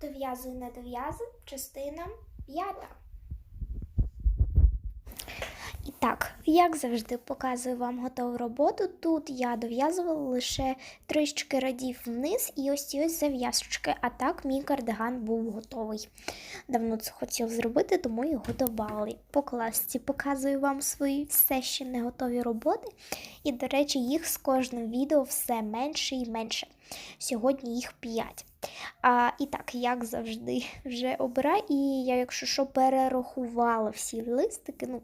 Дов'язуй, не дов'язуй, частина п'ята. І так, як завжди, показую вам готову роботу. Тут я дов'язувала лише трішки радів вниз і ось ось зав'язочки. А так мій кардиган був готовий. Давно це хотів зробити, тому його додали. По класці показую вам свої все ще не готові роботи. І, до речі, їх з кожним відео все менше і менше. Сьогодні їх 5. А, і так, як завжди, вже обираю. І я, якщо що, перерахувала всі листики, ну,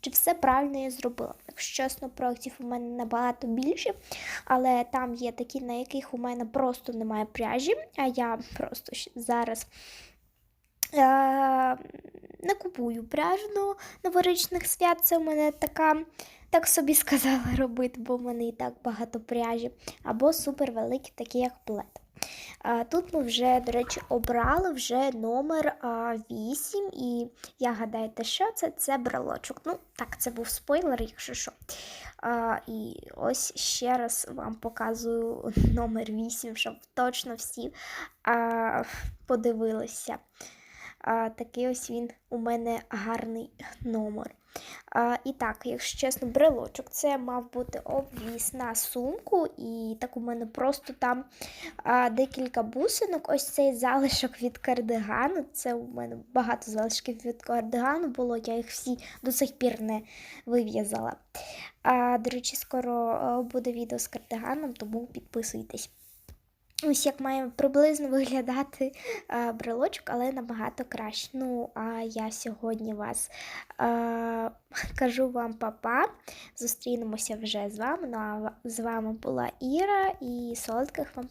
чи все правильно я зробила. Якщо чесно, проєктів у мене набагато більше, але там є такі, на яких у мене просто немає пряжі, а я просто зараз. Е, не купую пряжу до новорічних свят. Це у мене така, так собі сказала робити, бо в мене і так багато пряжі. Або супер великі, такі як плед. Тут ми вже, до речі, обрали вже номер 8, і я гадаєте, що це? Це брелочок. Ну, так, це був спойлер, якщо що. І ось ще раз вам показую номер 8, щоб точно всі подивилися. Такий ось він у мене гарний номер. А, і так, якщо чесно, брелочок це мав бути обвіз на сумку, і так у мене просто там а, декілька бусинок. Ось цей залишок від кардигану. Це у мене багато залишків від кардигану було, я їх всі до сих пір не вив'язала. До речі, скоро буде відео з кардиганом, тому підписуйтесь. Ось як має приблизно виглядати е, брелочок, але набагато краще. Ну, а я сьогодні вас е, кажу вам папа. Зустрінемося вже з вами. Ну а з вами була Іра і солодких вам